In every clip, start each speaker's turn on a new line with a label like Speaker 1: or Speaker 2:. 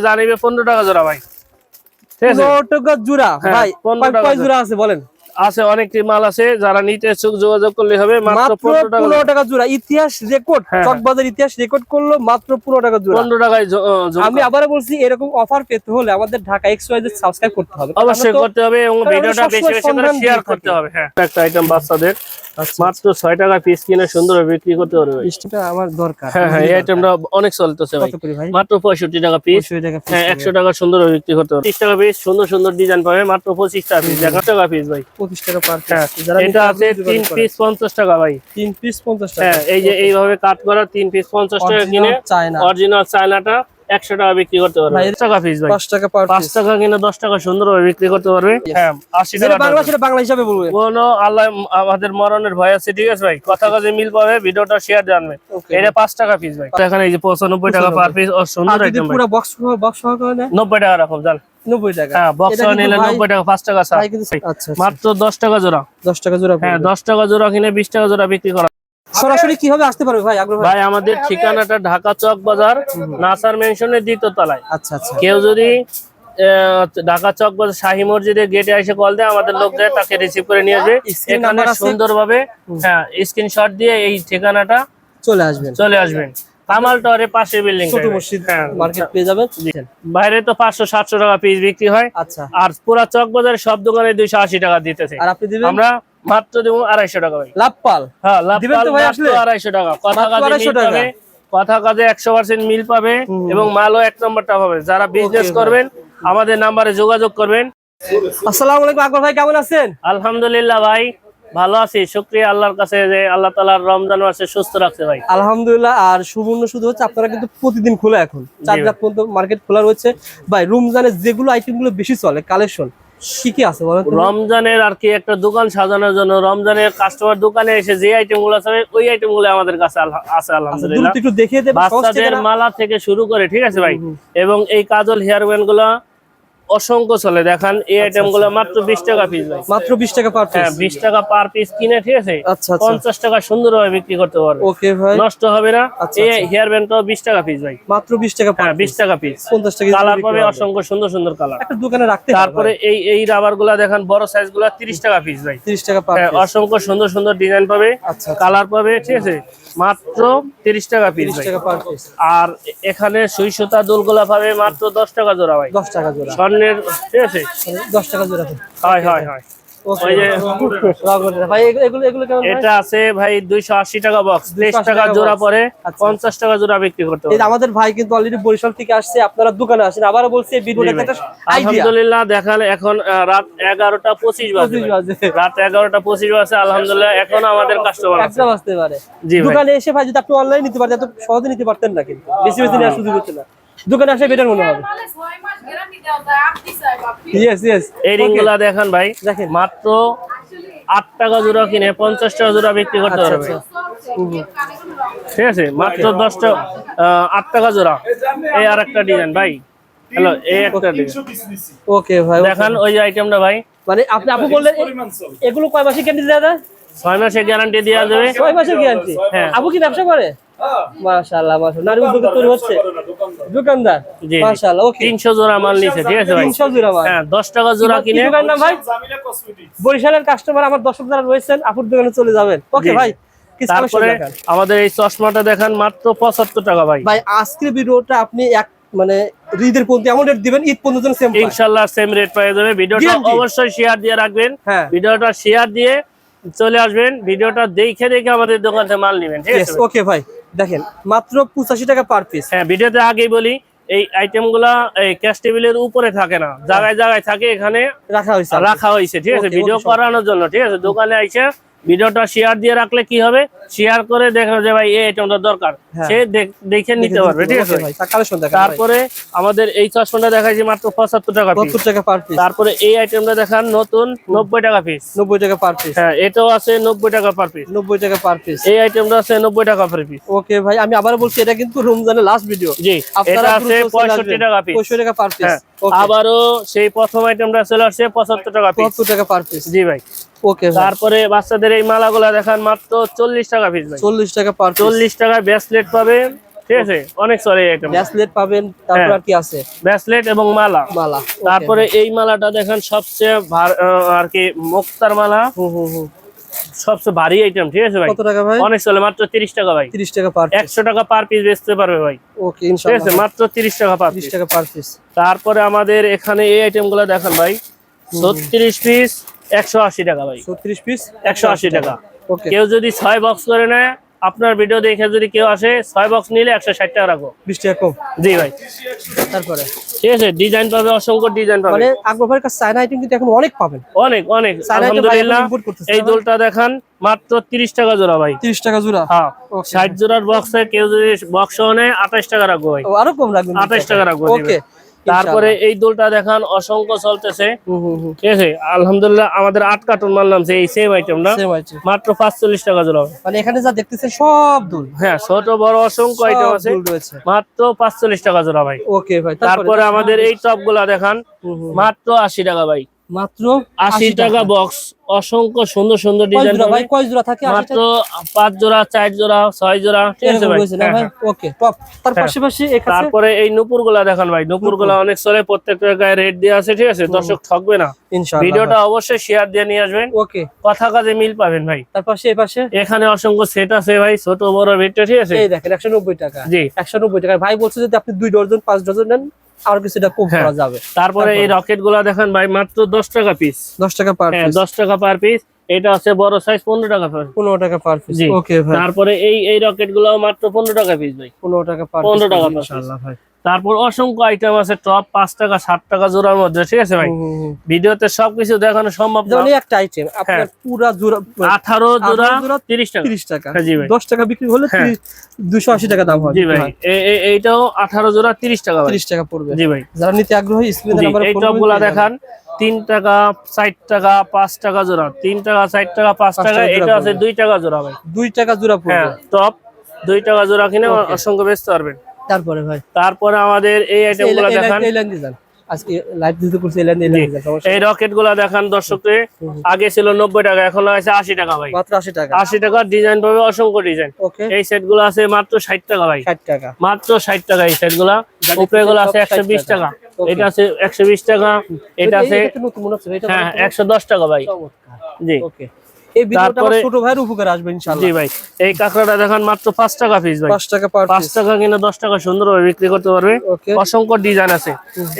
Speaker 1: জানিবে পনেরো টাকা জোড়া ভাই।
Speaker 2: পনেরো টাকা জোড়া।
Speaker 1: হ্যাঁ,
Speaker 2: ভাই
Speaker 1: পনেরো টাকা। জোড়া
Speaker 2: আছে বলেন?
Speaker 1: আছে অনেকটি মাল আছে যারা নিতে ইচ্ছুক যোগাযোগ করলে হবে মাত্র পনেরো টাকা
Speaker 2: জোড়া। ইতিহাস রেকর্ড
Speaker 1: হ্যাঁ।
Speaker 2: চকবাজার ইতিহাস রেকর্ড করল মাত্র পনেরো টাকা জোড়া।
Speaker 1: পনেরো টাকায়।
Speaker 2: আমি আবারও বলছি এরকম অফার পেতে হলে আমাদের ঢাকা এক্স ওয়াই সাবস্ক্রাইব করতে হবে।
Speaker 1: অবশ্যই করতে হবে এবং ভিডিওটা বেশি বেশি করে শেয়ার করতে হবে হ্যাঁ। একটা আইটেম বাচ্চাদের
Speaker 2: আচ্ছা,
Speaker 1: মাত্র ছয় টাকা পিস কিনে সুন্দর বিক্রি করতে পারবে।
Speaker 2: আমার দরকার।
Speaker 1: হ্যাঁ হ্যাঁ এই আইটেমটা অনেক চলতেছে ভাই। মাত্র পঁয়ষট্টি টাকা পিস হ্যাঁ একশো টাকা সুন্দর বিক্রি করতে পারবে। তিরিশ টাকা পিস সুন্দর সুন্দর ডিজাইন পাবে মাত্র পঁচিশ টাকা পিস একশো টাকা পিস ভাই।
Speaker 2: 25 টাকা পার
Speaker 1: হ্যাঁ এটা আছে তিন পিস পঞ্চাশ টাকা ভাই।
Speaker 2: তিন পিস 50 টাকা।
Speaker 1: হ্যাঁ এই যে এইভাবে কাট করা তিন পিস পঞ্চাশ টাকা কিনে।
Speaker 2: চায়না।
Speaker 1: অরিজিনাল চায়নাটা। একশো টাকা বিক্রি করতে পারবে। পাঁচ টাকা পিস ভাই।
Speaker 2: 5 টাকা
Speaker 1: পাঁচ টাকা কিনে দশ টাকা সুন্দরভাবে বিক্রি করতে পারবে। হ্যাঁ আশি টাকা
Speaker 2: বাংলা সেটা বাংলা হিসাবে বলবে।
Speaker 1: কোনো আল্লাহ আমাদের মরণের ভয় আছে ঠিক আছে ভাই? কথা কাজে মিল পাবে ভিডিওটা শেয়ার জানবে. এটা পাঁচ টাকা পিস ভাই। এখানে এই যে পঁচানব্বই টাকা পার পিস সুন্দর
Speaker 2: পুরো বক্স বক্স
Speaker 1: নব্বই টাকা রাখুন জান।
Speaker 2: 90 টাকা।
Speaker 1: হ্যাঁ
Speaker 2: আচ্ছা আচ্ছা।
Speaker 1: মাত্র দশ টাকা জোড়া।
Speaker 2: 10 টাকা জোড়া
Speaker 1: হ্যাঁ দশ টাকা জোড়া কিনে বিশ টাকা জোড়া বিক্রি করা।
Speaker 2: সরাসরি কীভাবে আসতে পারবে ভাই আগ্রহ? ভাই
Speaker 1: আমাদের ঠিকানাটা ঢাকা চক বাজার নাসার মেনশনের দ্বিতীয় তলায়।
Speaker 2: আচ্ছা আচ্ছা।
Speaker 1: কেউ যদি ঢাকা চক বাজার শাহী মসজিদের গেটে এসে কল দেয় আমাদের লোক যায় তাকে রিসিভ করে নিয়ে আসবে। এখানে সুন্দরভাবে হ্যাঁ স্ক্রিনশট দিয়ে এই ঠিকানাটা
Speaker 2: চলে আসবেন।
Speaker 1: চলে আসবেন। কামাল টাওয়ারের পাশে বিল্ডিং
Speaker 2: ছোট মসজিদ
Speaker 1: হ্যাঁ।
Speaker 2: মার্কেট পেয়ে যাবেন।
Speaker 1: বাইরে তো পাঁচশো সাতশো টাকা পিস বিক্রি হয়।
Speaker 2: আচ্ছা।
Speaker 1: আর পুরা চক বাজারে সব দোকানে দুইশো আশি টাকা দিতেছে।
Speaker 2: আর আপনি দিবেন?
Speaker 1: আমরা মাত্র দেবো আড়াইশো টাকা ভাই।
Speaker 2: লাভ পাল
Speaker 1: হ্যাঁ? আড়াইশো টাকা। কথা
Speaker 2: মাত্র
Speaker 1: কাজে
Speaker 2: 250
Speaker 1: মিল
Speaker 2: টাকা?
Speaker 1: কথা কাজে একশো পার্সেন্ট মিল পাবে এবং মালও এক নম্বরটা পাবে যারা বিজনেস করবেন আমাদের নাম্বারে যোগাযোগ করবেন।
Speaker 2: আসসালামু আলাইকুম আকবর ভাই কেমন আছেন?
Speaker 1: আলহামদুলিল্লাহ ভাই ভালো আছি। শুক্রিয়া আল্লাহর কাছে যে আল্লাহ তালার রমজান মাসে সুস্থ রাখছে ভাই।
Speaker 2: আলহামদুলিল্লাহ আর সুবর্ণ শুধু হচ্ছে আপনারা কিন্তু প্রতিদিন খোলা এখন। চার রাত পর্যন্ত মার্কেট খোলা রয়েছে। ভাই রমজানে যেগুলো আইটেমগুলো বেশি চলে কালেকশন কি কি আছে বলেন
Speaker 1: রমজানের আর কি একটা দোকান সাজানোর জন্য রমজানের কাস্টমার দোকানে এসে যে আইটেমগুলো আছে ওই আইটেমগুলো আমাদের কাছে আছে
Speaker 2: আচ্ছা,
Speaker 1: আলহামদুলিল্লাহ।
Speaker 2: একটু দেখিয়ে দেবেন
Speaker 1: বাচ্চাদের মালা থেকে শুরু করে ঠিক আছে ভাই? এবং এই কাজল হেয়ার ব্যান্ডগুলা অসংখ্য চলে দেখান এই আইটেমগুলো মাত্র বিশ টাকা পিস ভাই।
Speaker 2: মাত্র বিশ টাকা পার
Speaker 1: হ্যাঁ বিশ টাকা পার পিস কিনে ঠিক আছে?
Speaker 2: আচ্ছা আচ্ছা।
Speaker 1: পঞ্চাশ টাকা সুন্দরভাবে বিক্রি করতে পারবে।
Speaker 2: ওকে ভাই।
Speaker 1: নষ্ট হবে না।
Speaker 2: আচ্ছা,
Speaker 1: এই
Speaker 2: আচ্ছা।
Speaker 1: হেয়ার ব্যান্ডটাও বিশ টাকা পিস ভাই।
Speaker 2: মাত্র বিশ টাকা পার
Speaker 1: হ্যাঁ বিশ টাকা পিস
Speaker 2: পঞ্চাশ টাকা
Speaker 1: কালার পাবে অসংখ্য সুন্দর সুন্দর কালার
Speaker 2: একটা দোকানে রাখতে
Speaker 1: তারপরে এই এই রাবারগুলা দেখেন বড় সাইজগুলা তিরিশ টাকা পিস ভাই।
Speaker 2: তিরিশ টাকা পার
Speaker 1: হ্যাঁ, অসংখ্য সুন্দর সুন্দর ডিজাইন পাবে।
Speaker 2: আচ্ছা
Speaker 1: কালার পাবে ঠিক আছে? মাত্র তিরিশ টাকা পিস
Speaker 2: টাকা পিস
Speaker 1: আর এখানে সুই সুতা দুলগুলা পাবে মাত্র দশ টাকা জোড়া ভাই।
Speaker 2: দশ টাকা জোড়া।
Speaker 1: ঠিক আছে?
Speaker 2: দশ টাকা জোড়া
Speaker 1: হয় হয়
Speaker 2: ওকে
Speaker 1: ওই যে
Speaker 2: ভাই এগুলো- এগুলো এগুলো কেমন ভাই?
Speaker 1: এটা আছে ভাই দুইশো আশি টাকা বক্স তেইশ
Speaker 2: 280
Speaker 1: টাকা
Speaker 2: টাকা
Speaker 1: জোড়া পরে। পঞ্চাশ টাকা জোড়া বিক্রি করতে হবে
Speaker 2: আমাদের ভাই কিন্তু অলরেডি বরিশাল থেকে আসছে আপনারা দোকানে আসেন। বলছি আইডিয়া
Speaker 1: আলহামদুলিল্লাহ এখন রাত এগারোটা পঁচিশ বাজে রাত এগারোটা পঁচিশ বাজে আলহামদুলিল্লাহ এখন আমাদের কাস্টমার আছে।
Speaker 2: একটা বাজতে পারে।
Speaker 1: জি
Speaker 2: দোকানে এসে ভাই যদি আপনি অনলাইন নিতে পারতেন এত সহজে নিতে পারতেন না কিন্তু। বেশি বেশি নেওয়ার সুযোগ হচ্ছে না। দোকানে আসলে বেটার মনে হবে। ইয়েস ইয়েস
Speaker 1: এই দেখেন ভাই।
Speaker 2: দেখেন।
Speaker 1: মাত্র আট টাকা জোড়া কিনে পঞ্চাশ টাকা জোড়া বিক্রি করতে
Speaker 2: আচ্ছা,
Speaker 1: পারবে। ঠিক আছে মাত্র দশ টাকা আট টাকা জোড়া। এই আর একটা ডিজাইন ভাই। হ্যালো এই একটা ডিজাইন
Speaker 2: ওকে ভাই okay।
Speaker 1: দেখান ওই আইটেমটা ভাই।
Speaker 2: মানে আপনি আপু বললেন এগুলো কয় মাসে গ্যারান্টি দেওয়া যায়
Speaker 1: ছয় মাসে গ্যারান্টি দেওয়া যাবে।
Speaker 2: ছয় মাসের গ্যারান্টি
Speaker 1: হ্যাঁ।
Speaker 2: আপু কি ব্যবসা করে? মাশাআল্লাহ মাশাআল্লাহ। নারী উদ্যোগ তৈরি হচ্ছে। দোকানদার?
Speaker 1: জি।
Speaker 2: মাশাআল্লাহ ওকে
Speaker 1: তিনশো জোড়া মাল নিছে ঠিক আছে ভাই?
Speaker 2: 300 জোড়া মাল।
Speaker 1: হ্যাঁ দশ টাকা জোড়া কিনে
Speaker 2: দোকানের নাম ভাই বরিশালের কাস্টমার আমার দর্শক যারা রয়েছেন আপুর দোকানে চলে যাবেন। ওকে ভাই
Speaker 1: তারপরে আমাদের এই চশমাটা দেখান মাত্র পঁচাত্তর টাকা ভাই।
Speaker 2: ভাই আজকের ভিডিওটা আপনি এক মানে ঈদের পর্যন্ত এমন রেট দিবেন ঈদ পর্যন্ত সেম
Speaker 1: ইনশাল্লাহ সেম রেট পেয়ে যাবে। ভিডিওটা অবশ্যই শেয়ার দিয়ে রাখবেন।
Speaker 2: হ্যাঁ।
Speaker 1: ভিডিওটা শেয়ার দিয়ে চলে আসবেন। ভিডিওটা দেখে দেখে আমাদের দোকান থেকে মাল নেবেন ঠিক আছে
Speaker 2: ওকে ভাই। দেখেন মাত্র পঁচাশি টাকা পার পিস
Speaker 1: হ্যাঁ ভিডিওতে আগেই বলি এই আইটেমগুলা এই ক্যাশ টেবিলের উপরে থাকে না। জায়গায় জায়গায় থাকে এখানে
Speaker 2: রাখা হয়েছে।
Speaker 1: রাখা হয়েছে ঠিক আছে? ভিডিও করানোর জন্য ঠিক আছে? দোকানে আইসে ভিডিওটা শেয়ার দিয়ে রাখলে কি হবে? শেয়ার করে দেখো যে ভাই এই আইটেমটা দরকার।
Speaker 2: হ্যাঁ।
Speaker 1: সে দেখে নিতে পারবে। ঠিক আছে? তারপরে আমাদের এই চশমাটা দেখাচ্ছি মাত্র পঁচাত্তর টাকা পিস
Speaker 2: সত্তর টাকা পার পিস
Speaker 1: তারপরে এই আইটেমটা দেখান নতুন নব্বই টাকা পিস
Speaker 2: নব্বই টাকা পার পিস
Speaker 1: হ্যাঁ এটাও আছে নব্বই টাকা পার পিস
Speaker 2: নব্বই টাকা পার পিস
Speaker 1: এই আইটেমটা আছে নব্বই টাকা পার পিস
Speaker 2: ওকে ভাই আমি আবার বলছি এটা কিন্তু রমজানের লাস্ট ভিডিও
Speaker 1: জি এটা আছে পঁয়ষট্টি টাকা পিস
Speaker 2: পঁয়ষট্টি টাকা পার পিস
Speaker 1: হ্যাঁ আবারও সেই প্রথম আইটেমটা চলে আসছে পঁচাত্তর টাকা পিস
Speaker 2: পঁচাত্তর টাকা পার পিস
Speaker 1: জি ভাই।
Speaker 2: ওকে
Speaker 1: তারপরে বাচ্চাদের এই মালাগুলা দেখান মাত্র চল্লিশ টাকা পিস ভাই।
Speaker 2: চল্লিশ টাকা পার
Speaker 1: চল্লিশ টাকা ব্রেসলেট পাবে ঠিক আছে? অনেক এই আইটেম
Speaker 2: ব্রেসলেট পাবেন তারপর
Speaker 1: হ্যাঁ।
Speaker 2: আর কি আছে?
Speaker 1: ব্রেসলেট এবং মালা।
Speaker 2: মালা
Speaker 1: তারপরে এই মালাটা দেখেন সবচেয়ে আর কি মুক্তার মালা।
Speaker 2: হুম হুম হুম।
Speaker 1: সবচেয়ে ভারী আইটেম ঠিক আছে ভাই?
Speaker 2: কত টাকা ভাই?
Speaker 1: অনেক চলে মাত্র তিরিশ টাকা ভাই।
Speaker 2: 30 টাকা পার
Speaker 1: একশো টাকা পার পিস বেচতে পারবে ভাই।
Speaker 2: ওকে
Speaker 1: ঠিক আছে? মাত্র তিরিশ টাকা পার
Speaker 2: 30 টাকা পার পিস
Speaker 1: তারপরে আমাদের এখানে এই আইটেমগুলো দেখেন ভাই। ছত্রিশ পিস একশো আশি টাকা ভাই।
Speaker 2: 36 পিস
Speaker 1: একশো আশি টাকা।
Speaker 2: ওকে
Speaker 1: কেউ যদি ছয় বক্স করে নেয় আপনার ভিডিও দেখে যদি কেউ আসে ছয় বক্স নিলে একশো ষাট টাকা রাখব।
Speaker 2: 20 টাকা কম।
Speaker 1: জি ভাই।
Speaker 2: তারপরে?
Speaker 1: ঠিক আছে ডিজাইন পাবে অসংখ্য ডিজাইন পাবে।
Speaker 2: মানে আকবর কাছে চায়না আইটেম কিন্তু এখন অনেক পাবেন।
Speaker 1: অনেক অনেক। আলহামদুলিল্লাহ এই? দোলটা দেখান মাত্র তিরিশ টাকা জোড়া ভাই।
Speaker 2: 30 টাকা জোড়া?
Speaker 1: হ্যাঁ
Speaker 2: Okay.
Speaker 1: ষাট জোড়ার বক্সে কেউ যদি বক্স নেয় আঠাশ টাকা রাখব ভাই।
Speaker 2: ও আরও কম রাখবেন
Speaker 1: আঠাশ টাকা। রাখব
Speaker 2: ওকে
Speaker 1: তারপরে এই দোলটা দেখান অসংখ্য চলতেছে। ঠিক আছে? আলহামদুলিল্লাহ আমাদের আট কার্টুন মাল নামছে এই সেম আইটেমটা মাত্র পাঁচচল্লিশ টাকা জোড়া।
Speaker 2: মানে এখানে যা দেখতেছে সব দুল।
Speaker 1: হ্যাঁ ছোট বড় অসংখ্য আইটেম আছে। মাত্র পাঁচচল্লিশ টাকা জোড়া ভাই।
Speaker 2: ওকে ভাই
Speaker 1: তারপরে আমাদের এই টপগুলা দেখান। মাত্র আশি টাকা ভাই।
Speaker 2: মাত্র
Speaker 1: আশি টাকা বক্স অসংখ্য সুন্দর সুন্দর ডিজাইন
Speaker 2: ভাই? কয় জোড়া থাকে?
Speaker 1: মাত্র পাঁচ জোড়া চার জোড়া ছয় জোড়া ঠিক আছে ভাই? হ্যাঁ, হ্যাঁ।
Speaker 2: ওকে টপ তার
Speaker 1: হ্যাঁ।
Speaker 2: পাশাপাশি এখানে
Speaker 1: তারপরে এই নুপুরগুলা দেখান ভাই। নুপুর। গুলা অনেক চলে প্রত্যেকটা গায়ে রেট দেওয়া আছে ঠিক আছে? দর্শক ঠকবে না।
Speaker 2: ইনশাআল্লাহ
Speaker 1: ভিডিওটা অবশ্যই শেয়ার দিয়ে নিয়ে আসবেন।
Speaker 2: ওকে
Speaker 1: কথা কাজে মিল পাবেন ভাই।
Speaker 2: তার পাশে এই পাশে?
Speaker 1: এখানে অসংখ্য সেট আছে ভাই ছোট বড় রেটটা ঠিক আছে?
Speaker 2: এই দেখেন 190 টাকা।
Speaker 1: জি।
Speaker 2: 190 টাকা। ভাই বলছে যদি আপনি দুই ডজন পাঁচ ডজন নেন আর কিছুটা কম
Speaker 1: হ্যাঁ।
Speaker 2: করা যাবে।
Speaker 1: তারপরে এই রকেটগুলা দেখেন ভাই মাত্র দশ টাকা পিস
Speaker 2: 10 টাকা পার
Speaker 1: হ্যাঁ
Speaker 2: পিস
Speaker 1: দশ টাকা পার পিস এটা আছে বড় সাইজ পনেরো টাকা পনেরো
Speaker 2: 15 টাকা পার পিস ওকে ভাই।
Speaker 1: তারপরে এই এই রকেটগুলো মাত্র পনেরো টাকা পিস ভাই।
Speaker 2: 15 টাকা পার
Speaker 1: 15 টাকা
Speaker 2: ভাই।
Speaker 1: তারপর অসংখ্য আইটেম আছে টপ পাঁচ টাকা সাত টাকা জোড়ার মধ্যে ঠিক আছে ভাই। ভিডিওতে সবকিছু দেখানো সম্ভব
Speaker 2: একটা আইটেম আপনার
Speaker 1: হ্যাঁ।
Speaker 2: পুরা জোড়া
Speaker 1: আঠারো জোড়া তিরিশ টাকা।
Speaker 2: 30 টাকা।
Speaker 1: হ্যাঁ, জি ভাই।
Speaker 2: 10 টাকা বিক্রি হলে
Speaker 1: হ্যাঁ।
Speaker 2: 280 টাকা দাম
Speaker 1: জি ভাই। এইটাও আঠারো জোড়া তিরিশ টাকা
Speaker 2: 30 টাকা পড়বে।
Speaker 1: জি ভাই।
Speaker 2: যারা নিতে আগ্রহী স্ক্রিনে
Speaker 1: এই টপগুলা দেখান। তিন টাকা ষাট টাকা পাঁচ টাকা জোড়া। তিন টাকা ষাট টাকা পাঁচ টাকা এটা আছে দুই টাকা জোড়া ভাই।
Speaker 2: দুই টাকা জোড়া পড়বে।
Speaker 1: টপ দুই টাকা জোড়া কিনে অসংখ্য বেচতে পারবেন।
Speaker 2: তারপরে ভাই।
Speaker 1: তারপরে আমাদের এই আইটেম
Speaker 2: এই
Speaker 1: গুলা
Speaker 2: লাইন-
Speaker 1: দেখান।
Speaker 2: আজকে লাইভ দিতে করছি এই
Speaker 1: রকেটগুলা দেখান দর্শককে আগে ছিল নব্বই টাকা এখন আছে আশি টাকা ভাই।
Speaker 2: মাত্র 80 টাকা।
Speaker 1: আশি টাকার ডিজাইন পাবে অসংখ্য ডিজাইন এই সেটগুলো আছে মাত্র ষাট টাকা ভাই।
Speaker 2: 60 টাকা।
Speaker 1: মাত্র ষাট টাকা এই
Speaker 2: সেটগুলা।
Speaker 1: উপরে গুলো আছে একশো বিশ টাকা। এটা আছে একশো বিশ টাকা। এটা আছে
Speaker 2: নতুন মনে হচ্ছে এটা
Speaker 1: হ্যাঁ একশো দশ টাকা ভাই। জি।
Speaker 2: ওকে এই ভিডিওটা আমার ছোট ভাইয়ের উপকার আসবে ইনশাআল্লাহ।
Speaker 1: জি ভাই এই কাঁকড়াটা দেখান মাত্র পাঁচ টাকা পিস ভাই।
Speaker 2: 5 টাকা পার
Speaker 1: পাঁচ টাকা কিনে দশ টাকা সুন্দরভাবে বিক্রি করতে পারবে। অসংখ্য ডিজাইন আছে।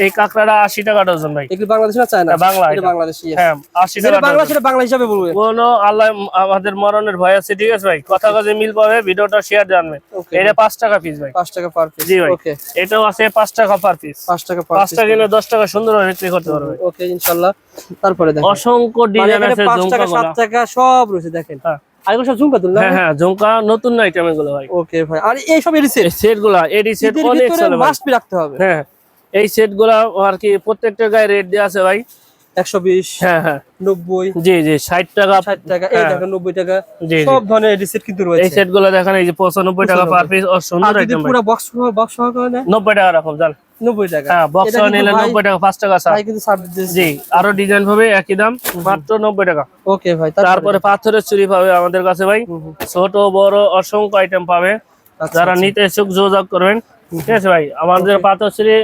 Speaker 1: এই কাঁকড়াটা আশি টাকা ডজন ভাই।
Speaker 2: এগুলো বাংলাদেশ না চায়না?
Speaker 1: হ্যাঁ, বাংলা
Speaker 2: এটা
Speaker 1: এটা।
Speaker 2: বাংলাদেশি
Speaker 1: হ্যাঁ আশি
Speaker 2: যেটা
Speaker 1: টাকা
Speaker 2: বাংলা সেটা বাংলা হিসাবে বলবে।
Speaker 1: কোনো আল্লাহ আমাদের মরণের ভয় আছে ঠিক আছে ভাই। কথা কাজে মিল পাবে ভিডিওটা শেয়ার জানবে। এটা পাঁচ টাকা পিস ভাই।
Speaker 2: 5 টাকা পার পিস
Speaker 1: জি ভাই। এটাও আছে পাঁচ টাকা পার পিস
Speaker 2: 5 টাকা পার
Speaker 1: পাঁচ টাকা কিনে দশ টাকা সুন্দরভাবে বিক্রি করতে পারবে।
Speaker 2: ওকে ইনশাআল্লাহ। তারপরে
Speaker 1: অসংখ্য
Speaker 2: মানে
Speaker 1: ডিজাইন আছে
Speaker 2: 5 টাকা 7 টাকা সব রয়েছে দেখেন।
Speaker 1: হ্যাঁ।
Speaker 2: আগে সব ঝুমকা তুলনা
Speaker 1: হ্যাঁ হ্যাঁ? ঝুমকা নতুন আইটেম এগুলো ভাই।
Speaker 2: ওকে ভাই। আর এই সব এডিসেট
Speaker 1: এই সেটগুলা এডি সেট অনেক চলে ভাই।
Speaker 2: মাস্ট রাখতে হবে।
Speaker 1: হ্যাঁ এই সেটগুলা আর কি প্রত্যেকটা গায়ে রেট দেওয়া আছে ভাই।
Speaker 2: 120
Speaker 1: হ্যাঁ হ্যাঁ।
Speaker 2: 90
Speaker 1: জি জি ষাট টাকা।
Speaker 2: 60 টাকা এই। 90 টাকা সব ধরনের কিন্তু রয়েছে।
Speaker 1: দেখেন এই যে পঁচানব্বই টাকা পার পিস ও
Speaker 2: আর
Speaker 1: সুন্দর আইটেম
Speaker 2: পুরো বক্স বক্স সহ করে নেয়
Speaker 1: নব্বই টাকা রাখুন জান
Speaker 2: 90 টাকা।
Speaker 1: হ্যাঁ বক্স নিলে
Speaker 2: ভাই-
Speaker 1: নব্বই টাকা পাঁচ টাকা ছাড়
Speaker 2: ভাই কিন্তু ছাড় দিতেছে
Speaker 1: জি আরও ডিজাইন হবে একই দাম মাত্র টাকা।
Speaker 2: ওকে ভাই
Speaker 1: তারপরে পাথরের চুরি পাবে আমাদের কাছে ভাই। ছোট বড় অসংখ্য আইটেম পাবে।
Speaker 2: আচ্ছা,
Speaker 1: যারা নিতে ইচ্ছুক যোগাযোগ করবেন। ঠিক আছে ভাই আমাদের পাথর চুরি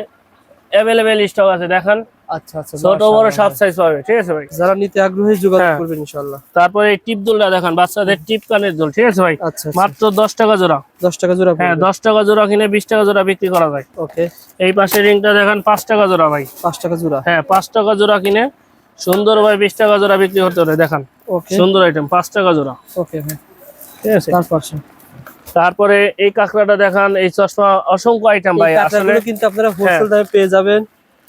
Speaker 1: অ্যাভেলেবেল স্টক আছে দেখান।
Speaker 2: আচ্ছা আচ্ছা
Speaker 1: ছোট বড়
Speaker 2: মাশাআল্লাহ।
Speaker 1: সব সাইজ পাবে ঠিক আছে ভাই?
Speaker 2: যারা নিতে আগ্রহী যোগাযোগ
Speaker 1: হ্যাঁ।
Speaker 2: করবেন ইনশাআল্লাহ।
Speaker 1: তারপরে এই টিপ দুলটা দেখান বাচ্চাদের টিপ কানের দুল ঠিক আছে ভাই?
Speaker 2: আচ্ছা
Speaker 1: মাত্র দশ টাকা জোড়া।
Speaker 2: 10 টাকা জোড়া
Speaker 1: হ্যাঁ টাকা জোড়া কিনে বিশ টাকা জোড়া বিক্রি করা যায়।
Speaker 2: ওকে।
Speaker 1: এই পাশে রিংটা দেখেন পাঁচ টাকা জোড়া ভাই।
Speaker 2: 5 টাকা জোড়া।
Speaker 1: হ্যাঁ পাঁচ টাকা জোড়া কিনে সুন্দর ভাই বিশ টাকা জোড়া বিক্রি করতে পারে দেখান।
Speaker 2: ওকে।
Speaker 1: সুন্দর আইটেম পাঁচ টাকা জোড়া।
Speaker 2: ওকে ভাই।
Speaker 1: ঠিক আছে?
Speaker 2: তারপর
Speaker 1: তারপরে এই কাঁকড়াটা দেখান এই চশমা অসংখ্য আইটেম ভাই আসলে
Speaker 2: কিন্তু আপনারা হোলসেল
Speaker 1: হ্যাঁ।
Speaker 2: দামে পেয়ে যাবেন।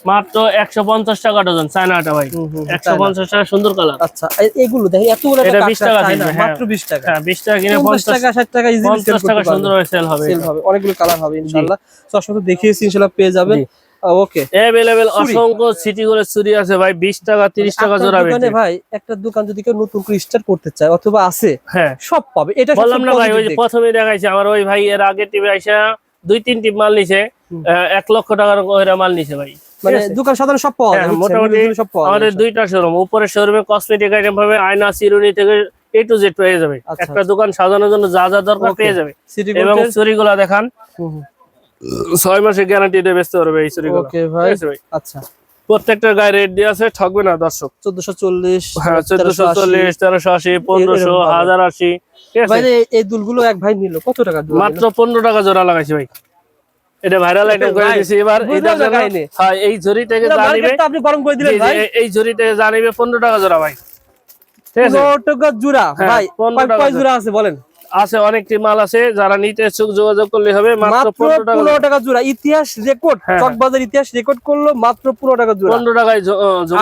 Speaker 1: মাত্র একশো পঞ্চাশ টাকা ডজন চায়নাটা ভাই। একশো পঞ্চাশ টাকা সুন্দর কালার।
Speaker 2: আচ্ছা এগুলো দেখেন এতগুলো
Speaker 1: এটা 20 টাকা হ্যাঁ।
Speaker 2: মাত্র 20 টাকা।
Speaker 1: হ্যাঁ বিশ টাকা কিনে পঞ্চাশ
Speaker 2: টাকা 60 টাকা
Speaker 1: পঞ্চাশ টাকা সেল হবে।
Speaker 2: সেল হবে অনেকগুলো কালার হবে চশমা তো দেখিয়েছি ইনশাআল্লাহ পেয়ে যাবেন। ওকে
Speaker 1: অ্যাভেলেবেল অসংখ্য সিটি করে চুরি আছে ভাই বিশ টাকা তিরিশ টাকা
Speaker 2: আপনার
Speaker 1: জোড়া বেচে
Speaker 2: ভাই একটা দোকান যদি কেউ নতুন করে স্টার্ট করতে চায় অথবা আছে
Speaker 1: হ্যাঁ।
Speaker 2: সব পাবে। এটা
Speaker 1: বললাম না ভাই ওই যে প্রথমে দেখাইছে আমার ওই ভাই এর আগে টিভি আইসা দুই তিন টিপ মাল নিছে এক লক্ষ টাকার ওইরা মাল নিছে ভাই।
Speaker 2: মানে? দোকান সাধারণ সব পাওয়া যায়
Speaker 1: হ্যাঁ, মোটামুটি
Speaker 2: সব পাওয়া
Speaker 1: আমাদের দুইটা শোরুম উপরের শোরুমে কসমেটিক আইটেম পাবে আয়না চিরুনি থেকে এ টু জেড পেয়ে যাবে।
Speaker 2: আচ্ছা,
Speaker 1: একটা দোকান সাজানোর জন্য যা যা দরকার পেয়ে যাবে। এবং চুরিগুলা দেখান। ছয় মাসের গ্যারান্টি দিয়ে বেচতে পারবে এই চুরিগুলো
Speaker 2: ওকে ভাই আচ্ছা।
Speaker 1: প্রত্যেকটা গায়ে রেট দিয়ে আছে ঠকবে না দর্শক।
Speaker 2: চোদ্দশো চল্লিশ
Speaker 1: হ্যাঁ চোদ্দশো চল্লিশ তেরোশো আশি। পনেরোশো হাজার আশি
Speaker 2: এই দুলগুলো এক ভাই নিল কত টাকা
Speaker 1: মাত্র পনেরো টাকা জোড়া লাগাইছি ভাই। এটা ভাইরাল আইটেম করে
Speaker 2: দিয়েছি
Speaker 1: দিছি এবার। হ্যাঁ এই ঝুড়ি থেকে
Speaker 2: নিল?
Speaker 1: জানিবে
Speaker 2: আপনি গরম করে দিলেন ভাই
Speaker 1: এই- এই জানিবে পনেরো টাকা জোড়া ভাই ঠিক আছে
Speaker 2: পনেরো টাকা জোড়া
Speaker 1: হ্যাঁ,
Speaker 2: ভাই কয়-।
Speaker 1: জোড়া
Speaker 2: আছে বলেন
Speaker 1: আছে অনেকটি মাল আছে। যারা নিতে ইচ্ছুক যোগাযোগ করলে হবে। মাত্র পনেরো টাকা।
Speaker 2: জোড়া। ইতিহাস রেকর্ড
Speaker 1: হ্যাঁ,
Speaker 2: চকবাজার ইতিহাস রেকর্ড করল মাত্র পনেরো টাকা জোড়া।
Speaker 1: পনেরো টাকায়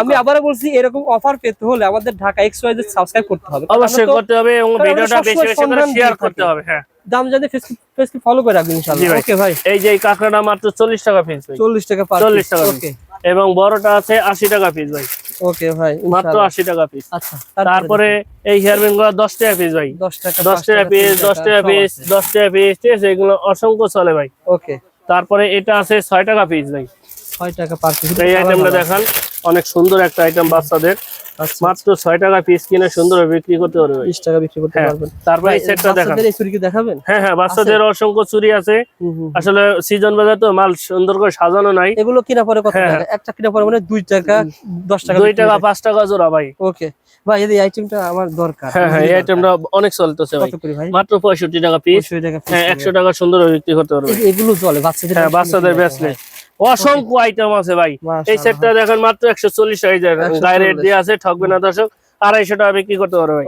Speaker 2: আমি আবারও বলছি এরকম অফার পেতে হলে আমাদের ঢাকা এক্স ওয়াই সাবস্ক্রাইব করতে হবে।
Speaker 1: অবশ্যই করতে হবে এবং ভিডিওটা বেশি বেশি করে শেয়ার করতে হবে হ্যাঁ।
Speaker 2: দাম জানি ফেসবুক ফলো করে রাখবেন ইনশাআল্লাহ। ওকে ভাই।
Speaker 1: এই যে কাঁকড়াটা মাত্র চল্লিশ টাকা পিস ভাই।
Speaker 2: চল্লিশ টাকা পার
Speaker 1: 40 টাকা
Speaker 2: ওকে
Speaker 1: এবং বড়টা আছে আশি টাকা পিস ভাই।
Speaker 2: ওকে ভাই
Speaker 1: মাত্র
Speaker 2: ইনশাআল্লাহ।
Speaker 1: আশি টাকা পিস
Speaker 2: আচ্ছা
Speaker 1: তারপরে? এই হেয়ার ব্যান্ডগুলো দশ টাকা পিস ভাই।
Speaker 2: দশ টাকা
Speaker 1: দশ টাকা পিস দশ টাকা পিস দশ টাকা পিস ঠিক আছে? এগুলো অসংখ্য চলে ভাই।
Speaker 2: ওকে।
Speaker 1: তারপরে এটা আছে ছয় টাকা পিস ভাই।
Speaker 2: ছয় টাকা পার পিস
Speaker 1: এই আইটেমটা দেখান। অনেক সুন্দর একটা আইটেম বাচ্চাদের।
Speaker 2: আচ্ছা।
Speaker 1: মাত্র ছয় টাকা পিস কিনে সুন্দর বিক্রি করতে পারবে।
Speaker 2: বিশ টাকা বিক্রি করতে
Speaker 1: হ্যাঁ
Speaker 2: পারবেন।
Speaker 1: তারপরে এই সেটটা দেখান।
Speaker 2: এই চুরি কি দেখাবেন?
Speaker 1: হ্যাঁ হ্যাঁ বাচ্চাদের অসংখ্য চুরি আছে। আসলে সিজন বাজার তো মাল সুন্দর করে সাজানো নাই।
Speaker 2: এগুলো কিনা পরে কত
Speaker 1: হ্যাঁ,
Speaker 2: টাকা? একটা কিনা পরে মানে দুই টাকা দশ টাকা
Speaker 1: দুই টাকা পাঁচ টাকা জোড়া ভাই।
Speaker 2: ওকে। ভাই এই আইটেমটা আমার দরকার।
Speaker 1: হ্যাঁ হ্যাঁ এই আইটেমটা অনেক চলতেছে ভাই। মাত্র পঁয়ষট্টি টাকা পিস
Speaker 2: 65 টাকা piece
Speaker 1: হ্যাঁ একশো টাকা সুন্দর বিক্রি করতে পারবে।
Speaker 2: এগুলো চলে বাচ্চাদের
Speaker 1: হ্যাঁ বাচ্চাদের ব্যাসলে অসংখ্য আইটেম আছে ভাই। এই। সেটটা দেখেন মাত্র একশো চল্লিশ টাকা রেট দিয়ে আছে ঠকবে না দর্শক। আড়াইশো টাকা বিক্রি করতে পারবে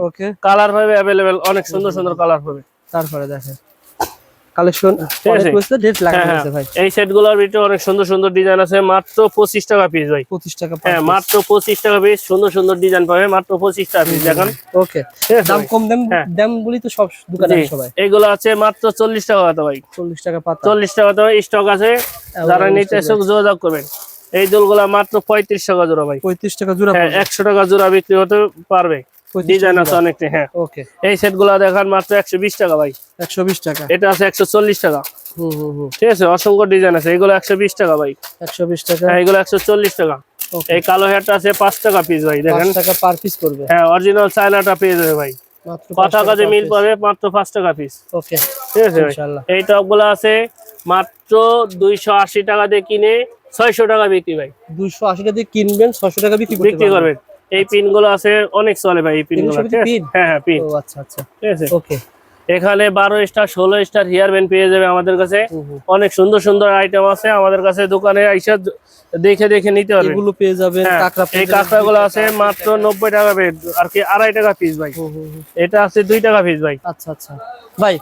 Speaker 1: কালার ভাবে অ্যাভেলেবেল অনেক সুন্দর সুন্দর কালার পাবে
Speaker 2: তারপরে দেখেন। কালেকশন ডেট
Speaker 1: হ্যাঁ হ্যাঁ।
Speaker 2: ভাই।
Speaker 1: এই ভিতরে অনেক সুন্দর সুন্দর ডিজাইন আছে। মাত্র পঁচিশ টাকা পিস ভাই।
Speaker 2: 25 টাকা
Speaker 1: হ্যাঁ মাত্র পঁচিশ টাকা পিস সুন্দর সুন্দর ডিজাইন পাবে। মাত্র পঁচিশ টাকা পিস দেখেন।
Speaker 2: ওকে দাম? কম দাম
Speaker 1: হ্যাঁ।
Speaker 2: দাম বলি তো সব দোকানে সবাই
Speaker 1: এইগুলো আছে মাত্র চল্লিশ টাকা কথা ভাই।
Speaker 2: 40 টাকা পাতা।
Speaker 1: চল্লিশ টাকা তো স্টক আছে। যারা নিতে যোগাযোগ করবেন। এই দুলগুলা মাত্র পঁয়ত্রিশ টাকা জোড়া ভাই।
Speaker 2: 35 টাকা জোড়া
Speaker 1: হ্যাঁ একশো টাকা জোড়া বিক্রি হতে পারবে। ডিজাইন আছে অনেকটা হ্যাঁ।
Speaker 2: ওকে
Speaker 1: এই সেট দেখান মাত্র একশো বিশ টাকা ভাই।
Speaker 2: 120 টাকা।
Speaker 1: এটা আছে একশো চল্লিশ টাকা।
Speaker 2: হুম হুম হুম।
Speaker 1: ঠিক আছে অসংখ্য ডিজাইন আছে। এগুলো টাকা ভাই।
Speaker 2: 120 টাকা।
Speaker 1: হ্যাঁ এগুলো একশো চল্লিশ টাকা। এই কালো হেয়ারটা আছে পাঁচ টাকা পিস ভাই দেখেন।
Speaker 2: 5 টাকা পার পিস করবে
Speaker 1: হ্যাঁ অরিজিনাল চায়নাটা পেয়ে যাবে ভাই।
Speaker 2: মাত্র
Speaker 1: মিল পাবে মাত্র পাঁচ টাকা পিস
Speaker 2: ওকে
Speaker 1: ঠিক আছে ভাই।
Speaker 2: ইনশাআল্লাহ।
Speaker 1: এই টপগুলো আছে মাত্র দুইশো আশি টাকা দিয়ে কিনে ছয়শো টাকা বিক্রি ভাই।
Speaker 2: 280 টাকা দিয়ে কিনবেন 600 টাকা বিক্রি করতে
Speaker 1: বিক্রি করবেন। এই পিনগুলো আছে অনেক চলে ভাই এই
Speaker 2: পিনগুলো
Speaker 1: ঠিক আছে? হ্যাঁ হ্যাঁ পিন।
Speaker 2: ও আচ্ছা আচ্ছা।
Speaker 1: ঠিক আছে?
Speaker 2: ওকে।
Speaker 1: এখানে বারো স্টার ষোলো স্টার হেয়ার ব্যান্ড পেয়ে যাবে আমাদের কাছে। অনেক সুন্দর সুন্দর আইটেম আছে আমাদের কাছে। দোকানে আইসা দেখে দেখে নিতে পারবে।
Speaker 2: এগুলো পেয়ে যাবেন
Speaker 1: হ্যাঁ,
Speaker 2: কাকড়া
Speaker 1: এই কাঁকড়া গুলো আছে মাত্র নব্বই টাকা বেড আর কি আড়াই টাকা পিস ভাই। এটা আছে দুই টাকা পিস ভাই।
Speaker 2: আচ্ছা আচ্ছা। ভাই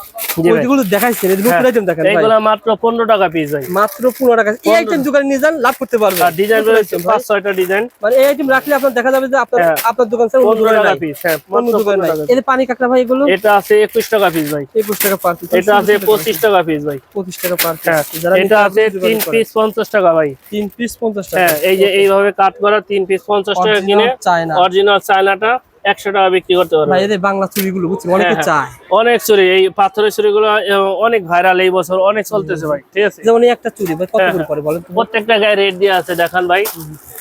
Speaker 2: ওইগুলো দেখাইছেন এই নতুন
Speaker 1: হ্যাঁ,
Speaker 2: আইটেম দেখেন ভাই।
Speaker 1: এইগুলা মাত্র পনেরো টাকা পিস ভাই।
Speaker 2: মাত্র 15 টাকা এই আইটেম দোকানে নিয়ে যান লাভ করতে পারবেন।
Speaker 1: আর ডিজাইন রয়েছে পাঁচ ছয়টা ডিজাইন
Speaker 2: মানে এই আইটেম রাখলে আপনার দেখা যাবে যে আপনার
Speaker 1: হ্যাঁ।
Speaker 2: আপনার দোকান
Speaker 1: পনেরো
Speaker 2: দোকানে
Speaker 1: টাকা পিস হ্যাঁ
Speaker 2: অন্য
Speaker 1: মাত্র 15
Speaker 2: নাই।
Speaker 1: টাকা
Speaker 2: এর পানি কাকড়া ভাই এগুলো?
Speaker 1: এটা আছে একুশ টাকা পিস ভাই।
Speaker 2: 21 টাকা পার পিস
Speaker 1: এটা আছে পঁচিশ টাকা পিস ভাই।
Speaker 2: 25 টাকা পার
Speaker 1: হ্যাঁ
Speaker 2: পিস
Speaker 1: এটা আছে তিন পিস পঞ্চাশ টাকা ভাই।
Speaker 2: তিন পিস 50
Speaker 1: হ্যাঁ এই যে এইভাবে কাট করা তিন পিস পঞ্চাশ টাকা কিনে
Speaker 2: চায়না।
Speaker 1: অরিজিনাল চায়নাটা একশো টাকা বিক্রি করতে পারবে।
Speaker 2: ভাই এদের বাংলা চুরিগুলো বুঝছেন অনেকে
Speaker 1: হ্যাঁ,
Speaker 2: চায়।
Speaker 1: অনেক চুরি এই পাথরের চুরিগুলো অনেক ভাইরাল এই বছর অনেক চলতেছে ভাই ঠিক আছে?
Speaker 2: যেমন এই একটা চুরি ভাই কত
Speaker 1: হ্যাঁ,
Speaker 2: করে পড়ে বলেন
Speaker 1: প্রত্যেকটা গায়ে রেট দিয়ে আছে দেখান ভাই।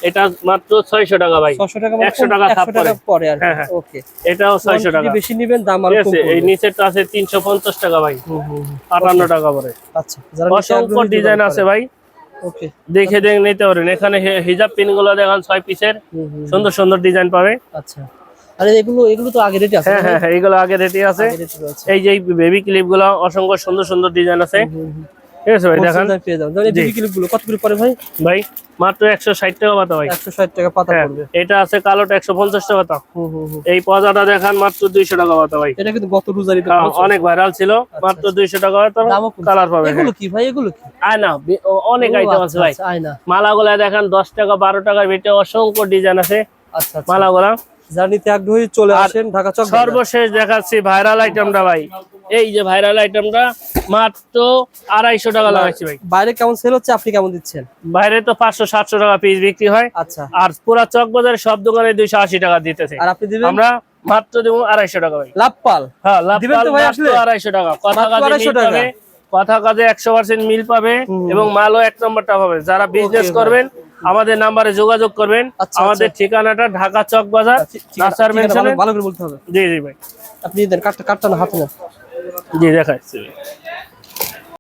Speaker 1: এটা মাত্র ছয়শো টাকা ভাই।
Speaker 2: 600 টাকা
Speaker 1: 100 টাকা
Speaker 2: 100
Speaker 1: ছাপ
Speaker 2: টাকা আর
Speaker 1: হ্যাঁ, হ্যাঁ।
Speaker 2: ওকে
Speaker 1: এটাও ছয়শো টাকা।
Speaker 2: বেশি নেবেন দাম
Speaker 1: আরও
Speaker 2: কম
Speaker 1: আছে এই নিচেরটা আছে তিনশো পঞ্চাশ টাকা ভাই।
Speaker 2: হুম, হুম, হুম।
Speaker 1: আটান্ন টাকা পরে
Speaker 2: আচ্ছা
Speaker 1: অসংখ্য ডিজাইন আছে ভাই। দেখে দেখে নিতে পারেন এখানে হিজাব পিনগুলো দেখান ছয় পিসের সুন্দর সুন্দর ডিজাইন পাবে।
Speaker 2: আচ্ছা। আরে এগুলো এগুলো তো আগে রেটে আছে
Speaker 1: হ্যাঁ হ্যাঁ এগুলো আগে রেডি আছে।
Speaker 2: রেটে
Speaker 1: এই যে বেবি ক্লিপগুলো অসংখ্য সুন্দর সুন্দর ডিজাইন আছে। ঠিক আছে ভাই দেখান।
Speaker 2: পেয়ে যাবেন। এই
Speaker 1: জি।
Speaker 2: বিবি কত করে পড়ে ভাই?
Speaker 1: ভাই মাত্র একশো ষাট টাকা পাতা ভাই।
Speaker 2: 160 টাকা পাতা
Speaker 1: হ্যাঁ
Speaker 2: পড়বে।
Speaker 1: এটা আছে কালোটা একশো পঞ্চাশ টাকা পাতা। এই পজাটা দেখান মাত্র দুইশো টাকা পাতা ভাই।
Speaker 2: এটা কিন্তু গত
Speaker 1: হ্যাঁ, অনেক ভাইরাল ছিল মাত্র দুইশো টাকা পাতা কালার পাবে
Speaker 2: এগুলো কি ভাই এগুলো কি?
Speaker 1: আয় না বি- ও- অনেক আইটেম আছে
Speaker 2: আচ্ছা,
Speaker 1: ভাই।
Speaker 2: আচ্ছা, আয়না।
Speaker 1: মালাগুলা দেখেন দশ টাকা বারো টাকার ভিতরে অসংখ্য ডিজাইন আছে।
Speaker 2: আচ্ছা আচ্ছা।
Speaker 1: মালাগুলা।
Speaker 2: যারা নিতে আগ্রহী চলে আসেন ঢাকা চক
Speaker 1: সর্বশেষ দেখাচ্ছি ভাইরাল আইটেমটা ভাই। এই যে ভাইরাল আইটেমটা মাত্র আড়াইশো টাকা লাগাচ্ছি ভাই।
Speaker 2: বাইরে কেমন সেল হচ্ছে? আপনি কেমন দিচ্ছেন?
Speaker 1: বাইরে তো পাঁচশো সাতশো টাকা পিস বিক্রি হয়।
Speaker 2: আচ্ছা।
Speaker 1: আর পুরা চক বাজারে সব দোকানে দুইশো আশি টাকা দিতেছে।
Speaker 2: আর আপনি দিবেন?
Speaker 1: আমরা মাত্র দেবো আড়াইশো টাকা ভাই।
Speaker 2: লাভ পাল
Speaker 1: হ্যাঁ লাভ
Speaker 2: দিবেন তো
Speaker 1: পাল
Speaker 2: ভাই
Speaker 1: আড়াইশো টাকা। কথা
Speaker 2: মাত্র
Speaker 1: কাজে
Speaker 2: 250
Speaker 1: মিল
Speaker 2: টাকা।
Speaker 1: কথা কাজে একশো পার্সেন্ট মিল পাবে এবং মালও এক নম্বরটা পাবে। যারা বিজনেস করবেন আমাদের নাম্বারে যোগাযোগ করবেন।
Speaker 2: আচ্ছা,
Speaker 1: আমাদের ঠিকানাটা ঢাকা চক বাজার নাসার মেনশনে
Speaker 2: ভালো করে বলতে হবে।
Speaker 1: জি জি ভাই।
Speaker 2: আপনি দেন কাঠটা কাটটা না হাতে না
Speaker 1: জি দেখাচ্ছি।